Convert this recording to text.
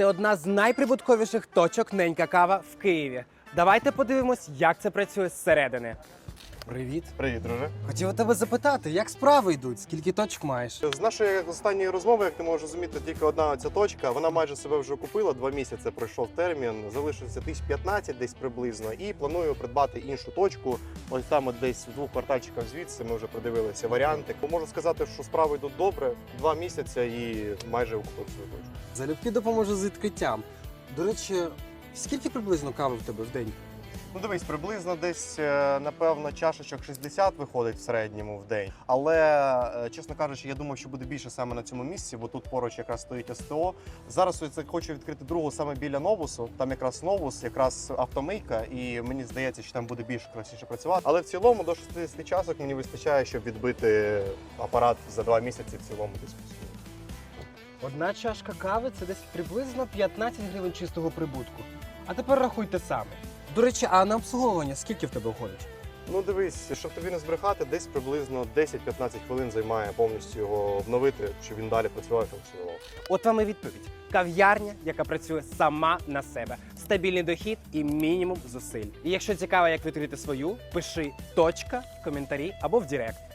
Це одна з найприбутковіших точок ненька кава в Києві. Давайте подивимось, як це працює зсередини. Привіт. Привіт, друже. Хотів у тебе запитати, як справи йдуть? Скільки точок маєш? З нашої останньої розмови, як ти можеш розуміти, тільки одна ця точка. Вона майже себе вже купила. Два місяці пройшов термін. Залишиться тисяч 15 десь приблизно. І планую придбати іншу точку. Ось там, десь в двох квартальчиках звідси. Ми вже придивилися варіанти. Можу сказати, що справи йдуть добре. Два місяці і майже окупив свою точку. Залюбки допоможу з відкриттям. До речі, скільки приблизно кави в тебе в день? Ну дивись, приблизно десь, е, напевно, чашечок 60 виходить в середньому в день. Але, е, чесно кажучи, я думав, що буде більше саме на цьому місці, бо тут поруч якраз стоїть СТО. Зараз я хочу відкрити другу саме біля Новусу. Там якраз Новус, якраз автомийка, і мені здається, що там буде більш красивіше працювати. Але в цілому до 60 часок мені вистачає, щоб відбити апарат за два місяці в цілому десь. Одна чашка кави це десь приблизно 15 гривень чистого прибутку. А тепер рахуйте самі. До речі, а на обслуговування скільки в тебе входить? Ну дивись, щоб тобі не збрехати, десь приблизно 10-15 хвилин займає повністю його обновити, щоб він далі працював і функціонував. От вам і відповідь. Кав'ярня, яка працює сама на себе, стабільний дохід і мінімум зусиль. І якщо цікаво, як відкрити свою, пиши точка в коментарі або в Директ.